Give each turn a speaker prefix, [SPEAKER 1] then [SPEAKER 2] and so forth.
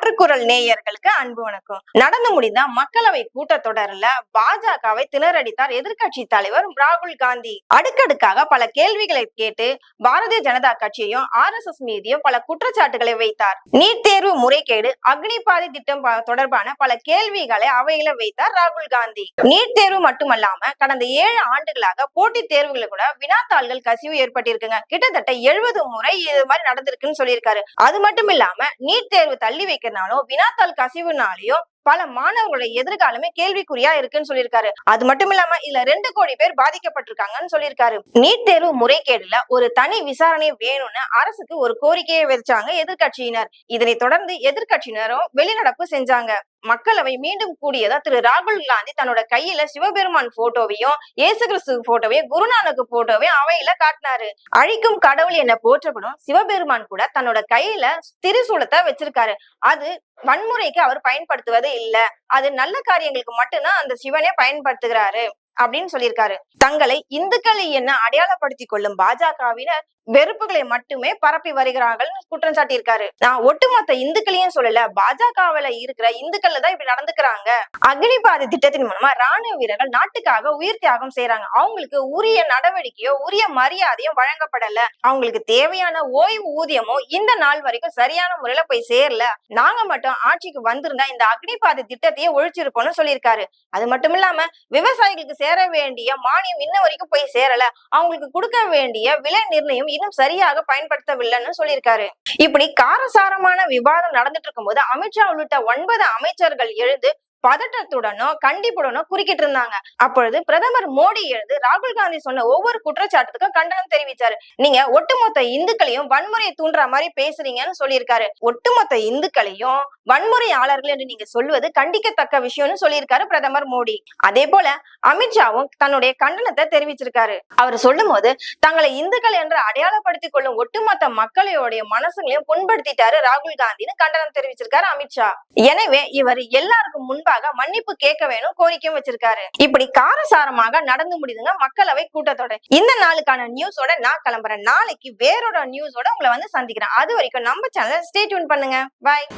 [SPEAKER 1] மாற்றுக்குரல் நேயர்களுக்கு அன்பு வணக்கம். நடந்து முடிந்த மக்களவை கூட்டத்தொடர்ல பாஜகவை திணறடித்தார் எதிர்கட்சி தலைவர் ராகுல் காந்தி. அடுக்கடுக்காக பல கேள்விகளை கேட்டு பாரதிய ஜனதா கட்சியையும் ஆர் எஸ் எஸ் மீதியும் பல குற்றச்சாட்டுகளை வைத்தார். நீட் தேர்வு முறைகேடு அக்னிபாதி திட்டம் தொடர்பான பல கேள்விகளை அவையில வைத்தார் ராகுல் காந்தி. நீட் தேர்வு மட்டுமல்லாம கடந்த ஏழு ஆண்டுகளாக போட்டித் தேர்வுகளில் கூட வினாத்தாள்கள் கசிவு ஏற்பட்டிருக்குங்க. கிட்டத்தட்ட எழுபது முறை இது மாதிரி நடந்திருக்குன்னு சொல்லியிருக்காரு. அது மட்டும் இல்லாம நீட் தேர்வு தள்ளி வைக்கிறனாலும் வினாத்தாள் கசிவுனாலையும் பல மாணவர்களுடைய எதிர்காலமே கேள்விக்குறியா இருக்குன்னு சொல்லியிருக்காரு. அது மட்டும் இல்லாம இதுல ரெண்டு கோடி பேர் பாதிக்கப்பட்டிருக்காங்கன்னு சொல்லியிருக்காரு. நீட் தேர்வு முறைகேடுல ஒரு தனி விசாரணை வேணும்னு அரசுக்கு ஒரு கோரிக்கையை வச்சாங்க எதிர்கட்சியினர் இதனை தொடர்ந்து எதிர்க்கட்சியினரும் வெளிநடப்பு செஞ்சாங்க. மக்களவை மீண்டும் கூடியதா திரு ராகுல் காந்தி தன்னோட கையில சிவபெருமான் போட்டோவையும் இயேசு கிறிஸ்து போட்டோவையும் குருநானக்கு போட்டோவையும் அவையில காட்டினாரு. அழிக்கும் கடவுள் என போற்றப்படும். சிவபெருமான் கூட தன்னோட கையில திரிசூலத்தை வச்சிருக்காரு. அது வன்முறைக்கு அவர் பயன்படுத்துவது இல்ல. அது நல்ல காரியங்களுக்கு மட்டும்தான் அந்த சிவனே பயன்படுத்துகிறாரு. அப்படின்னு சொல்லியிருக்காரு. தங்களை இந்துக்களை என்ன அடையாளப்படுத்திக் கொள்ளும் பாஜகவினர் வெறுப்புகளை மட்டுமே பரப்பி வருகிறார்கள் குற்றம் சாட்டியிருக்காரு. நான் ஒட்டுமொத்த இந்துக்களையும் சொல்லல பாஜகவில இருக்கிற இந்துக்கள்ல தான் இப்படி நடந்துக்கிறாங்க. அக்னிபாதி திட்டத்தின் மூலமா ராணுவ வீரர்கள் நாட்டுக்காக உயிர் தியாகம் செய்யறாங்க அவங்களுக்கு உரிய நடவடிக்கையோ உரிய மரியாதையும் வழங்கப்படல. அவங்களுக்கு தேவையான ஓய்வு ஊதியமோ இந்த நாள் வரைக்கும் சரியான முறையில போய் சேரல. நாங்க மட்டும் ஆட்சிக்கு வந்திருந்தா இந்த அக்னிபாதை திட்டத்தையே ஒழிச்சிருப்போம்னு சொல்லியிருக்காரு. அது மட்டும் இல்லாம விவசாயிகளுக்கு சேர வேண்டிய மானியம் இன்ன வரைக்கும் போய் சேரல. அவங்களுக்கு கொடுக்க வேண்டிய விலை நிர்ணயம் இன்னும் சரியாக பயன்படுத்தவில்லைன்னு சொல்லியிருக்காரு. இப்படி காரசாரமான விவாதம் நடந்துட்டு இருக்கும்போது அமித்ஷா உள்ளிட்ட ஒன்பது அமைச்சர்கள் எழுந்து பதட்டத்துடனும் கண்டிப்புடனும் குறுக்கிட்டு இருந்தாங்க. அப்பொழுது பிரதமர் மோடி எழுந்து ராகுல் காந்தி சொன்ன ஒவ்வொரு குற்றச்சாட்டுக்கும் கண்டனம் தெரிவிச்சாரு. நீங்க ஒட்டுமொத்த இந்துக்களையும் வன்முறையை தூண்டுற மாதிரி பேசுறீங்கன்னு சொல்லியிருக்காரு. ஒட்டுமொத்த இந்துக்களையும் வன்முறையாளர்கள் என்று நீங்க சொல்வது கண்டிக்கத்தக்க விஷயம்னு சொல்லியிருக்காரு பிரதமர் மோடி. அதே போல அமித்ஷாவும் தன்னுடைய கண்டனத்தை தெரிவிச்சிருக்காரு. அவர் சொல்லும் போது தங்களை இந்துக்கள் என்று அடையாளப்படுத்திக் கொள்ளும் ஒட்டுமொத்த மக்களையோடைய மனசுகளையும் புண்படுத்திட்டாரு ராகுல் காந்தின்னு கண்டனம் தெரிவிச்சிருக்காரு அமித்ஷா எனவே இவர் எல்லாருக்கும் முன்பு முன்பாக மன்னிப்பு கேட்க வேணும் கோரிக்கையும் வச்சிருக்காரு. இப்படி காரசாரமாக நடந்து முடியுதுங்க மக்களவை கூட்டத்தொடர். இந்த நாளுக்கான நியூஸோட நான் கிளம்புறேன். நாளைக்கு வேறோட நியூஸோட உங்களை வந்து சந்திக்கிறேன். அது வரைக்கும் நம்ம சேனலை ஸ்டே டியூன் பண்ணுங்க. பாய்